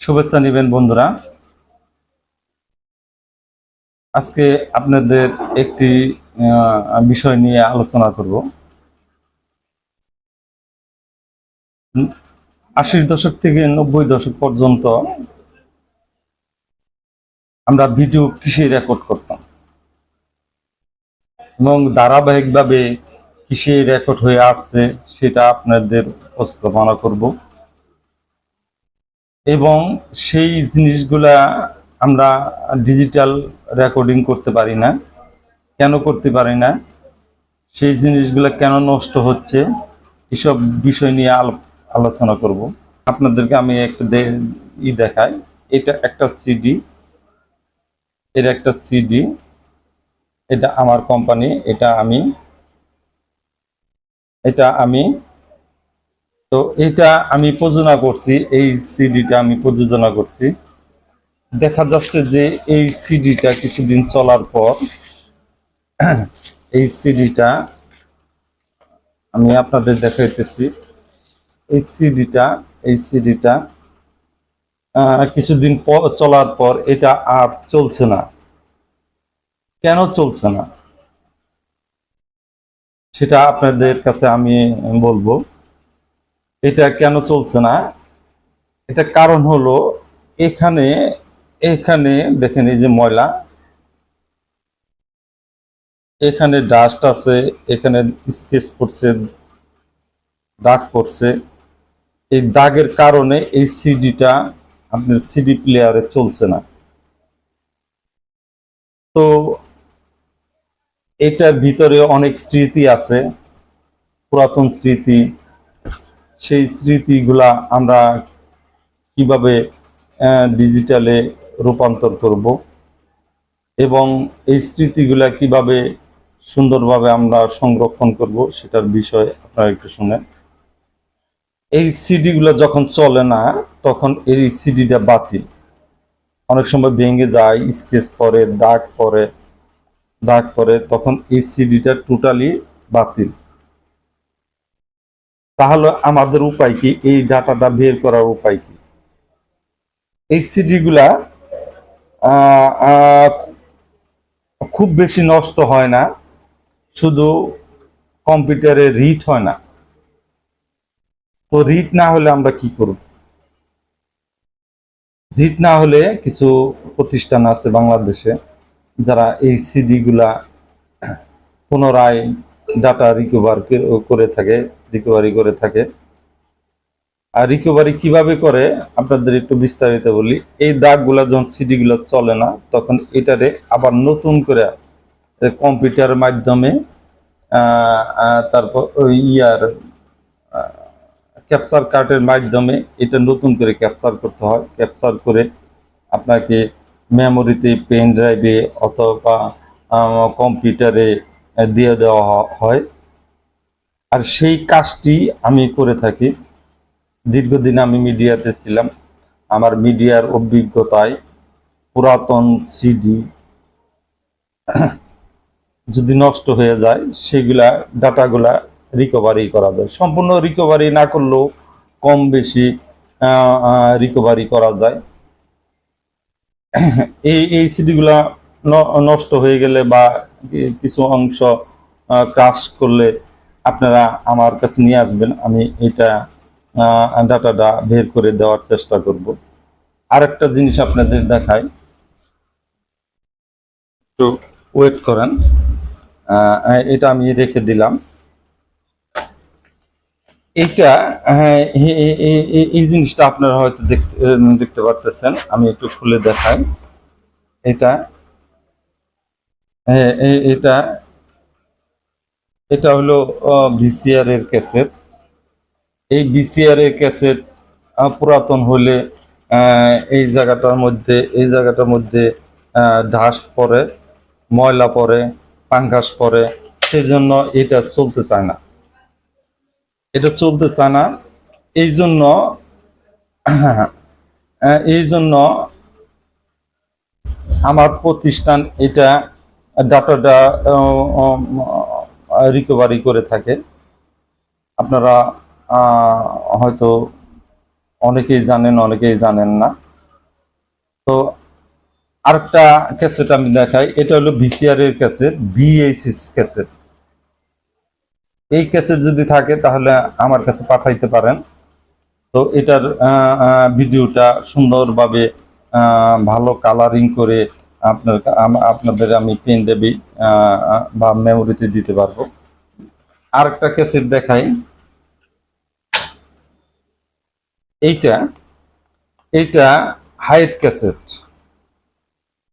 শুভেচ্ছা নেবেন বন্ধুরা। আজকে আপনাদের একটি বিষয় নিয়ে আলোচনা করব। আশির দশক থেকে নব্বই দশক পর্যন্ত আমরা ভিডিও কৃষি রেকর্ড করতাম। এবং ধারাবাহিকভাবে কৃষি রেকর্ড হয়ে আসছে, সেটা আপনাদের উপস্থাপনা করব। এবং সেই জিনিসগুলা আমরা ডিজিটাল রেকর্ডিং করতে পারি না। কেন করতে পারি না? সেই জিনিসগুলা কেন নষ্ট হচ্ছে? এসব বিষয় নিয়ে আলো- আলোচনা করব। আপনাদেরকে আমি একটা ই দেখাই। এটা একটা সিডি এর একটা সিডি এটা আমার কোম্পানি এটা আমি এটা আমি তো এটা আমি প্রযোজনা করছি, এই সিডিটা আমি প্রযোজনা করছি। দেখা যাচ্ছে যে এই সিডিটা কিছুদিন চলার পর, এই সিডিটা আমি আপনাদের দেখাইতেছি। এই সিডিটা এই সিডিটা কিছুদিন পর, চলার পর এটা আর চলছে না। কেন চলছে না? সেটা আপনাদের কাছে আমি বলব। এটা কেন চলছে না? এটা কারণ হলো এখানে এখানে দেখেন এই যে ময়লা। এখানে ডাস্ট আছে, এখানে স্কেচ পড়ছে দাগ পড়ছে এই দাগের কারণে এই সিডিটা আপনার সিডি প্লেয়ারে চলছে না। তো এটার ভিতরে অনেক স্মৃতি আছে, পুরাতন স্মৃতি। সেই স্মৃতিগুলা আমরা কীভাবে ডিজিটালে রূপান্তর করব এবং এই স্মৃতিগুলা কীভাবে সুন্দরভাবে আমরা সংরক্ষণ করব সেটার বিষয় আপনারা একটু শুনেন। এই সিডিগুলো যখন চলে না, তখন এই সিডিটা বাতিল। অনেক সময় ভেঙে যায়, স্কেচ পরে, দাগ পরে দাগ পরে, তখন এই সিডিটা টোটালি বাতিল। তাহলে আমাদের উপায় কি? এই ডাটাটা বের করার উপায় কি? এই সিডিগুলা খুব বেশি নষ্ট হয় না, শুধু কম্পিউটারে রিড হয় না। তো রিড না হলে আমরা কি করব? রিড না হলে কিছু প্রতিষ্ঠান আছে বাংলাদেশে, যারা এই সিডি গুলা পুনরায় ডাটা রিকভার করে থাকে। রিকভারি করে থাকে। আর রিকভারি কীভাবে করে, আপনাদের একটু বিস্তারিত বলি। এই দাগগুলা যখন সিডি গুলো চলে না, তখন এটারে আবার নতুন করে কম্পিউটারের মাধ্যমে তারপর ইয়ার ক্যাপচার কার্ডের মাধ্যমে এটা নতুন করে ক্যাপচার করতে হয়। ক্যাপচার করে আপনাকে মেমোরিতে পেন ড্রাইভে অথবা কম্পিউটারে দিয়ে দেওয়া হয়। আর সেই কাজটি আমি করে থাকি। দীর্ঘদিন আমি মিডিয়াতে ছিলাম। আমার মিডিয়ার অভিজ্ঞতায় পুরাতন সিডি যদি নষ্ট হয়ে যায়, সেগুলা, ডাটাগুলা রিকভারি করা যায়। সম্পূর্ণ রিকভারি না করলেও কম বেশি রিকভারি করা যায়। এই এই সিডিগুলা নষ্ট হয়ে গেলে বা কিছু অংশ কাজ করলে আপনারা আমার কাছে নিয়ে আসবেন আমি এটা ডাটাটা বের করে দেওয়ার চেষ্টা করব। আর একটা জিনিস আপনাদের দেখাই। একটু ওয়েট করেন। এটা আমি রেখে দিলাম। এটা হ্যাঁ, এই জিনিসটা আপনারা হয়তো দেখতে দেখতে পারতেছেন। আমি একটু খুলে দেখাই। এটা এটা এটা হলো ভিসিআর এর ক্যাসেট এই ভিসিআর এর ক্যাসেট পুরাতন হলে এই জায়গাটার মধ্যে, এই জায়গাটার মধ্যে ঢাস পড়ে, ময়লা পড়ে, পাঙ্গাস পড়ে সেই জন্য এটা চলতে চায় না। এটা চলতে চায় না। এই জন্য এই জন্য আমার প্রতিষ্ঠান এটা ডাটাটা রিকভারি করে থাকে আপনারা হয়তো অনেকেই জানেন অনেকেই জানেন না। তো আরেকটা ক্যাসেট আমি দেখাই। এটা হলো ভিসিআর এর ক্যাসেট বিএসএস ক্যাসেট এই ক্যাসেট যদি থাকে, তাহলে আমার কাছে পাঠাইতে পারেন। তো এটার ভিডিওটা সুন্দরভাবে ভালো কালারিং করে আপনার আপনাদের আমি পেন ডেবি বা মেমোরিতে দিতে পারব। আরেকটা ক্যাসেট দেখাই। এইটা এইটা হাইট ক্যাসেট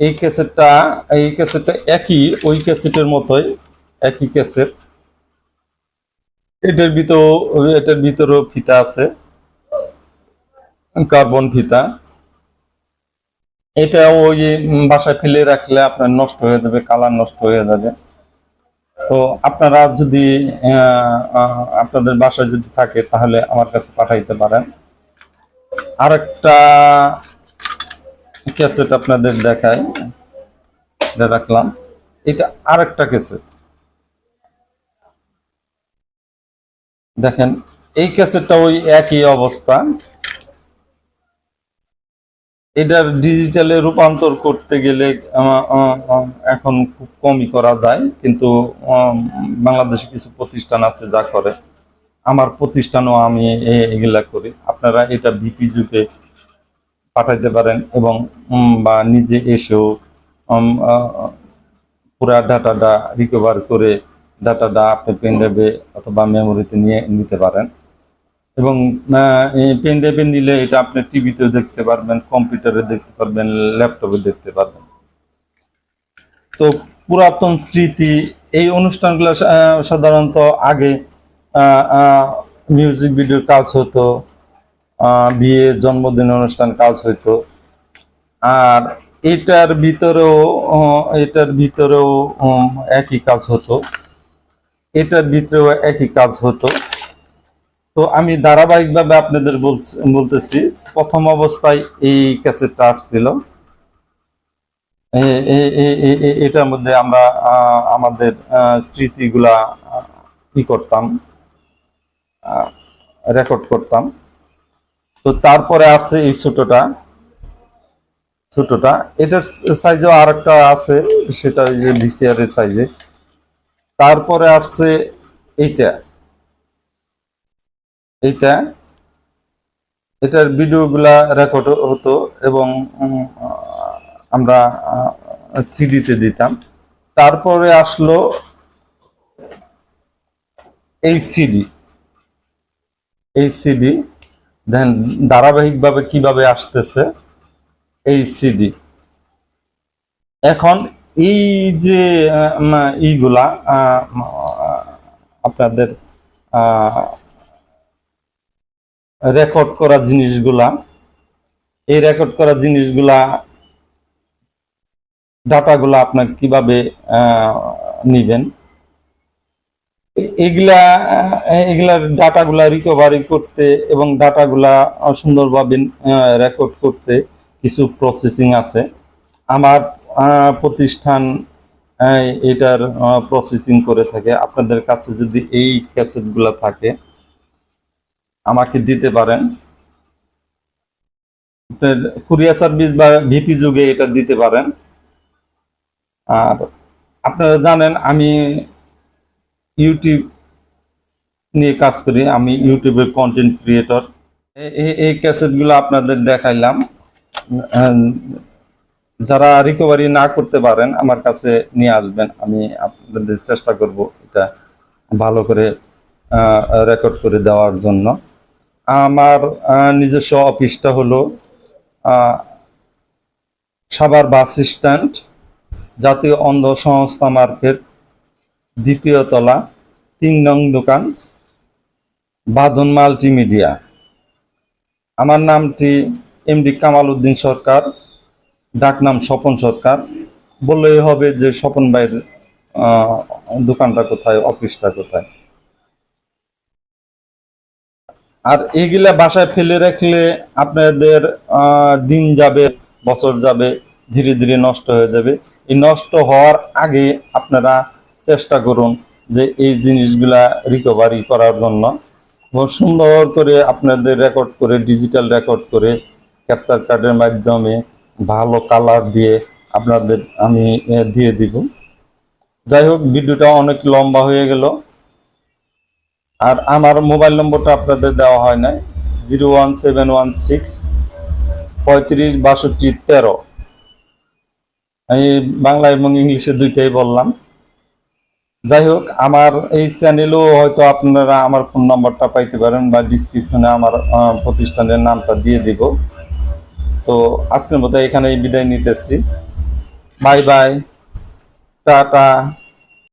এই ক্যাসেটটা এই ক্যাসেটটা একই, ওই ক্যাসেটের মতোই, একই ক্যাসেট এটার ভিতর, এটার ভিতরেও ফিতা আছে কার্বন ফিতা। এটা ওই বাসায় ফেলে রাখলে আপনার নষ্ট হয়ে যাবে, কালার নষ্ট হয়ে যাবে। তো আপনারা যদি আপনাদের বাসায় যদি থাকে, তাহলে আমার কাছে পাঠাইতে পারেন। আরেকটা ক্যাসেট আপনাদের দেখায় এটা রাখলাম। এটা আরেকটা ক্যাসেট। দেখেন, এই ক্যাসেটটা ওই একই অবস্থা। এটার ডিজিটালে রূপান্তর করতে গেলে এখন খুব কমই করা যায়। কিন্তু বাংলাদেশে কিছু প্রতিষ্ঠান আছে যা করে। আমার প্রতিষ্ঠানও আমি এগুলা করি। আপনারা এটা ভিপি যুগে পাঠাইতে পারেন এবং বা নিজে এসেও পুরা ডাটাটা রিকভার করে, ডাটাটা আপনি পেন ড্রাইভে অথবা মেমোরিতে নিয়ে নিতে পারেন। এবং পেন নিলে এটা আপনি টিভিতেও দেখতে পারবেন, কম্পিউটারে দেখতে পারবেন, ল্যাপটপে দেখতে পারবেন। তো পুরাতন স্মৃতি, এই অনুষ্ঠানগুলো সাধারণত আগে মিউজিক ভিডিওর কাজ হতো বিয়ে, জন্মদিন অনুষ্ঠান কাজ হইতো। আর এটার ভিতরেও এটার ভিতরেও একই কাজ হতো। এটার ভিতরেও একই কাজ হতো। তো আমি ধারাবাহিকভাবে আপনাদের বলতেছি, প্রথম অবস্থায় এই ক্যাসেটটা আসছিল এটার মধ্যে আমরা আমাদের স্মৃতিগুলা ই করতাম রেকর্ড করতাম। তো তারপরে আসছে এই ছোটটা ছোটটা। এটার সাইজও আর একটা আছে, সেটা ওই ভিসিআর এর সাইজে তারপরে আসছে এইটা। এইটা, এটার ভিডিওগুলা রেকর্ড হতো এবং আমরা সিডিতে দিতাম। তারপরে আসলো এই সিডি এই সিডি দেন ধারাবাহিকভাবে কীভাবে আসতেছে এই সিডি এখন এই যে ইগুলা আপনাদের রেকর্ড করা জিনিসগুলা। এই রেকর্ড করা জিনিসগুলা ডাটাগুলা আপনার কীভাবে নিবেন? এগুলা, এগুলার ডাটাগুলা রিকভারি করতে এবং ডাটাগুলা সুন্দরভাবে রেকর্ড করতে কিছু প্রসেসিং আছে। আমার প্রতিষ্ঠান এটার প্রসেসিং করে থাকে। আপনাদের কাছে যদি এই ক্যাসেটগুলা থাকে আমাকে দিতে পারেন। কুরিয়ার সার্ভিস বা ভিপি যুগে এটা দিতে পারেন। আর আপনারা জানেন, আমি ইউটিউব নিয়ে কাজ করি। আমি ইউটিউবের কন্টেন্ট ক্রিয়েটর এই ক্যাসেটগুলো আপনাদের দেখাইলাম। যারা রিকভারি না করতে পারেন, আমার কাছে নিয়ে আসবেন। আমি আপনাদের চেষ্টা করব এটা ভালো করে রেকর্ড করে দেওয়ার জন্য। আমার নিজস্ব অফিসটা হলো সাভার বাস স্ট্যান্ড, জাতীয় অন্ধ সংস্থা মার্কেট, দ্বিতীয় তলা, তিন নং দোকান, বাঁধন মাল্টিমিডিয়া। আমার নামটি এমডি কামাল উদ্দিন সরকার, ডাকনাম স্বপন সরকার। বললেই হবে যে স্বপন ভাইয়ের দোকানটা কোথায়, অফিসটা কোথায়? আর এগুলা বাসায় ফেলে রাখলে আপনাদের দিন যাবে, বছর যাবে, ধীরে ধীরে নষ্ট হয়ে যাবে। এই নষ্ট হওয়ার আগে আপনারা চেষ্টা করুন যে এই জিনিসগুলা রিকভারি করার জন্য। সুন্দর করে আপনাদের রেকর্ড করে ডিজিটাল রেকর্ড করে ক্যাপচার কার্ডের মাধ্যমে ভালো কালার দিয়ে আপনাদের আমি দিয়ে দিব। যাই হোক, ভিডিওটা অনেক লম্বা হয়ে গেল। আর আমার মোবাইল নম্বরটা আপনাদের দেওয়া হয় নাই, zero one seven one six পঁয়ত্রিশ বাষট্টি তেরো। আমি বাংলা এবং ইংলিশে দুইটাই বললাম। যাই হোক, আমার এই চ্যানেলেও হয়তো আপনারা আমার ফোন নাম্বারটা পাইতে পারেন বা ডিসক্রিপশনে আমার প্রতিষ্ঠানের নামটা দিয়ে দিব। তো আজকের মতো এখানেই বিদায় নিতেছি। Bye bye, tata.